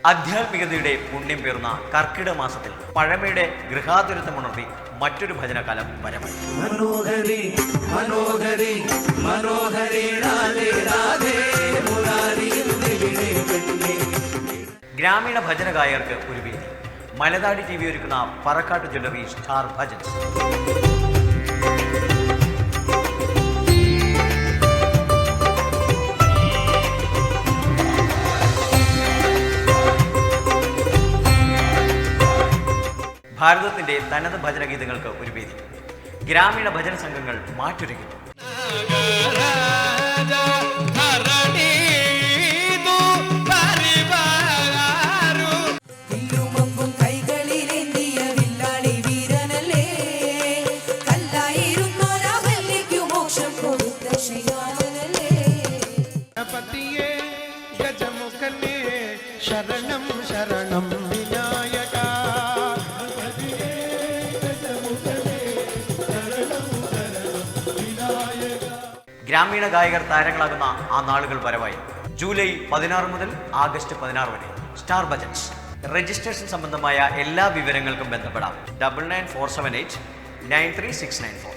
ആധ്യാത്മികതയുടെ പുണ്യം പേർന്ന കർക്കിട മാസത്തിൽ പഴമയുടെ ഗൃഹാതുരത്വമുണർത്തി മറ്റൊരു ഭജനകാലം വരവായി മനോഹരി മനോഹരി ഗ്രാമീണ ഭജന ഗായകർക്ക് ഒരു വേദി മലനാടി ടി വി ഒരുക്കുന്ന പറക്കാട്ട് ജ്വല്ലറി സ്റ്റാർ ഭജൻസ് ഭാരതത്തിന്റെ തനത് ഭജന ഗീതങ്ങൾക്ക് ഒരു വേദി. ഗ്രാമീണ ഭജന സംഘങ്ങൾ ഗണപതിയേ ശരണം ശരണം വിനായക. ഗ്രാമീണ ഗായകർ താരങ്ങളാകുന്ന ആ നാളുകൾ വരവായി. ജൂലൈ പതിനാറ് മുതൽ ആഗസ്റ്റ് പതിനാറ് വരെ. സ്റ്റാർ ബജറ്റ്സ് രജിസ്ട്രേഷൻ സംബന്ധമായ എല്ലാ വിവരങ്ങൾക്കും ബന്ധപ്പെടാം. Double nine four seven eight nine three six nine four.